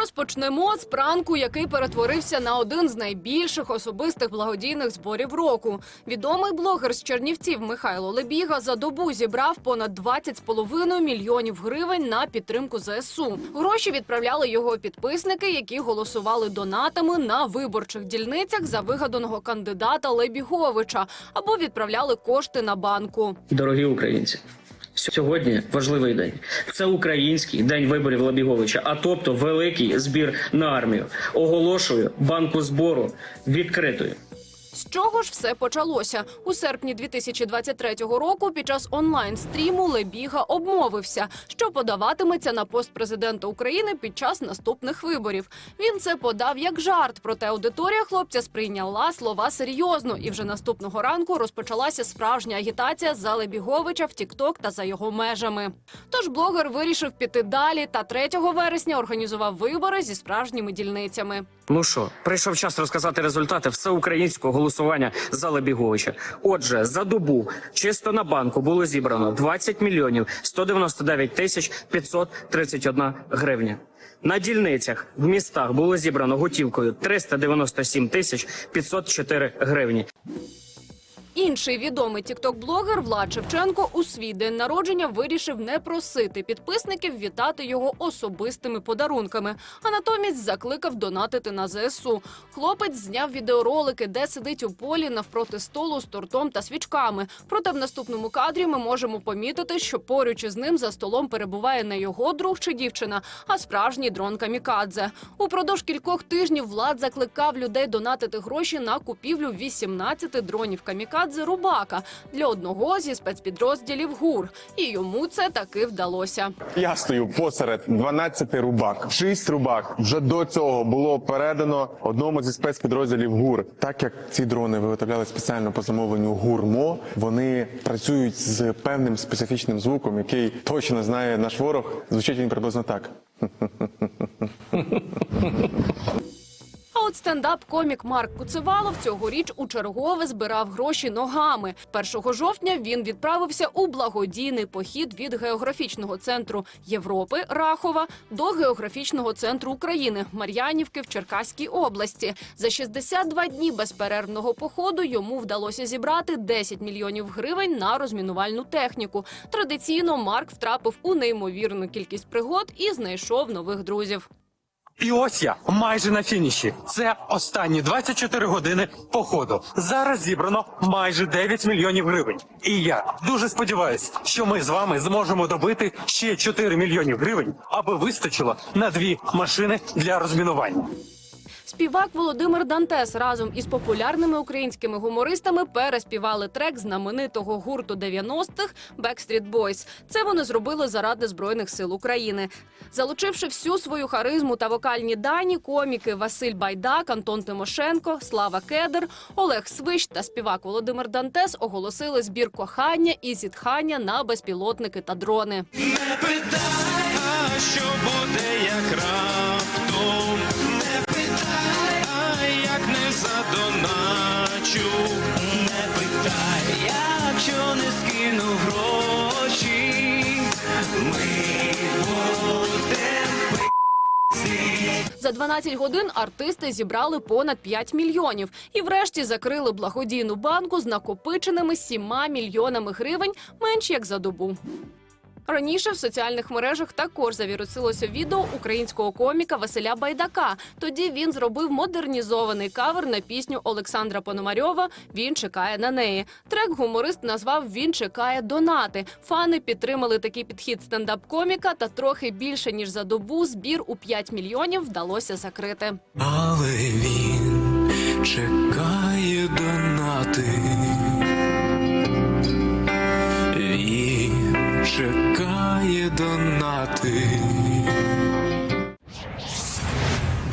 Розпочнемо з пранку, який перетворився на один з найбільших особистих благодійних зборів року. Відомий блогер з Чернівців Михайло Лебіга за добу зібрав понад 20,5 мільйонів гривень на підтримку ЗСУ. Гроші відправляли його підписники, які голосували донатами на виборчих дільницях за вигаданого кандидата Лебіговича або відправляли кошти на банку. Дорогі українці, сьогодні важливий день. Це український день виборів Лабіговича, а тобто великий збір на армію. Оголошую банку збору відкритою. З чого ж все почалося? У серпні 2023 року під час онлайн-стріму Лебіга обмовився, що подаватиметься на пост президента України під час наступних виборів. Він це подав як жарт, проте аудиторія хлопця сприйняла слова серйозно, і вже наступного ранку розпочалася справжня агітація за Лебіговича в Тікток та за його межами. Тож блогер вирішив піти далі та 3 вересня організував вибори зі справжніми дільницями. Ну що, прийшов час розказати результати всеукраїнського голосування за Лебіговича. Отже, за добу чисто на банку було зібрано 20 мільйонів 199 тисяч 531 гривня. На дільницях в містах було зібрано готівкою 397 тисяч 504 гривні. Інший відомий тікток-блогер Влад Шевченко у свій день народження вирішив не просити підписників вітати його особистими подарунками, а натомість закликав донатити на ЗСУ. Хлопець зняв відеоролики, де сидить у полі навпроти столу з тортом та свічками. Проте в наступному кадрі ми можемо помітити, що поруч із ним за столом перебуває не його друг чи дівчина, а справжній дрон камікадзе. Упродовж кількох тижнів Влад закликав людей донатити гроші на купівлю 18 дронів камікадзе Рубака для одного зі спецпідрозділів ГУР. І йому це таки вдалося. Я стою посеред 12 рубак. 6 рубак вже до цього було передано одному зі спецпідрозділів ГУР. Так як ці дрони виготовляли спеціально по замовленню ГУРМО, вони працюють з певним специфічним звуком, який точно знає наш ворог. Звучить він приблизно так. Стендап-комік Марк Куцевалов цьогоріч у чергове збирав гроші ногами. 1 жовтня він відправився у благодійний похід від географічного центру Європи Рахова до географічного центру України Мар'янівки в Черкаській області. За 62 дні безперервного походу йому вдалося зібрати 10 мільйонів гривень на розмінувальну техніку. Традиційно Марк втрапив у неймовірну кількість пригод і знайшов нових друзів. І ось я майже на фініші. Це останні 24 години походу. Зараз зібрано майже 9 мільйонів гривень. І я дуже сподіваюся, що ми з вами зможемо добити ще 4 мільйонів гривень, аби вистачило на дві машини для розмінування. Співак Володимир Дантес разом із популярними українськими гумористами переспівали трек знаменитого гурту 90-х Backstreet Boys. Це вони зробили заради збройних сил України. Залучивши всю свою харизму та вокальні дані, коміки Василь Байдак, Антон Тимошенко, Слава Кедр, Олег Свищ та співак Володимир Дантес оголосили збір кохання і зітхання на безпілотники та дрони. Не питай, а що буде, як раптом За 12 годин артисти зібрали понад 5 мільйонів і врешті закрили благодійну банку з накопиченими 7 мільйонами гривень менш як за добу. Раніше в соціальних мережах також завірусилося відео українського коміка Василя Байдака. Тоді він зробив модернізований кавер на пісню Олександра Пономарьова Він чекає на неї. Трек гуморист назвав Він чекає донати. Фани підтримали такий підхід стендап-коміка, та трохи більше ніж за добу збір у 5 мільйонів вдалося закрити. Але він чекає донати